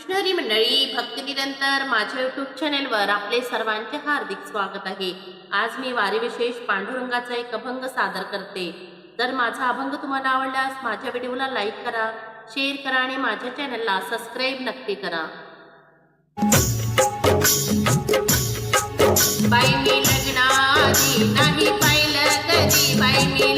कृष्णहरी मंडळी भक्ती निरंतर माझ्या यूट्यूब चॅनेलवर आपले सर्वांचे हार्दिक स्वागत आहे. आज मी वारीविशेष पांडुरंगाचा एक अभंग सादर करते. जर माझा अभंग तुम्हाला आवडल्यास माझ्या व्हिडिओला लाईक करा शेअर करा आणि माझ्या चॅनलला सबस्क्राईब नक्की करा. बाई मी लग्ना नाही पाहिलं कधी बाई मी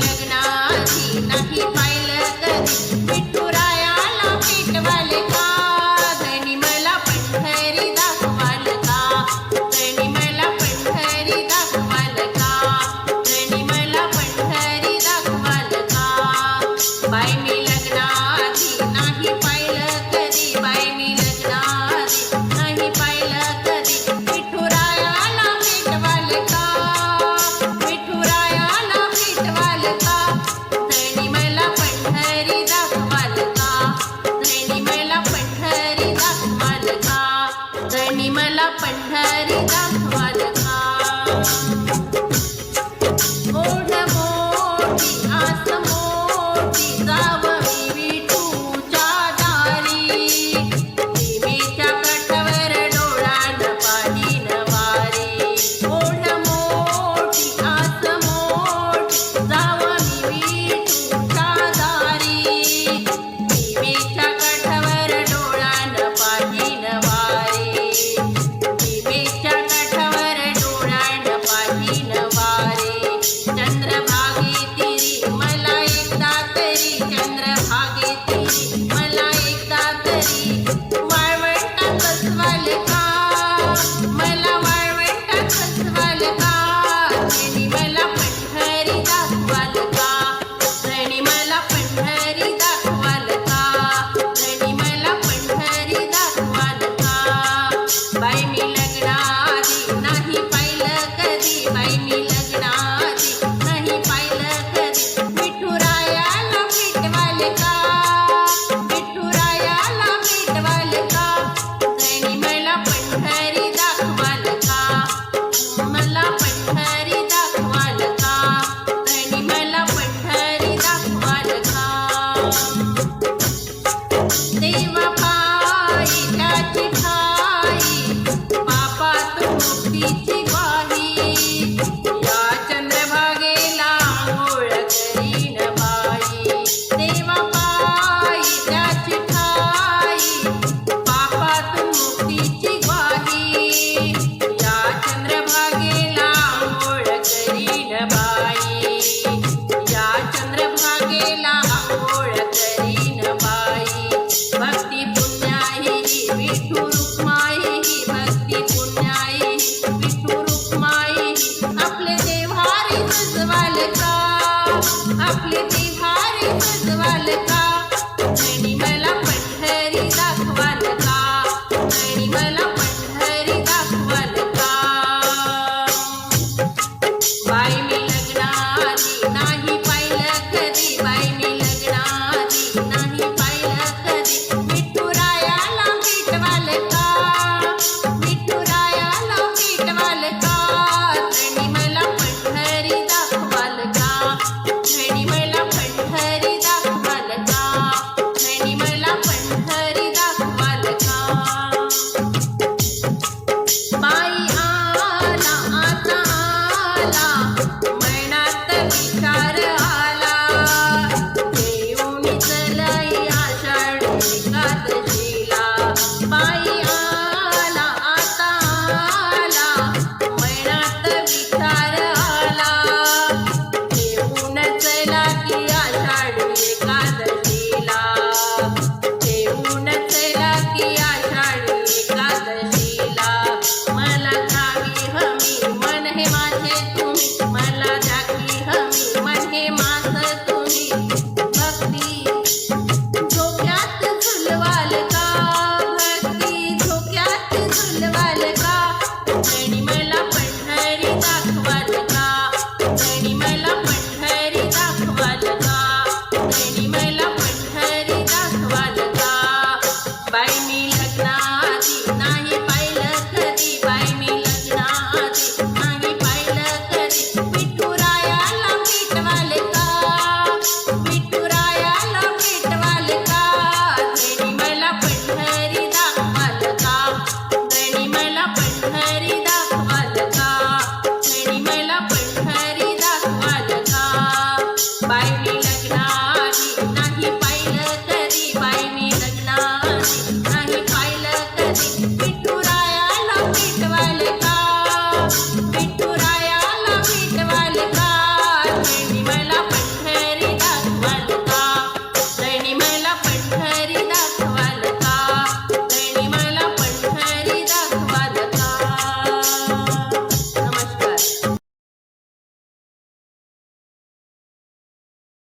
পাই কাছে খাই পাপা তো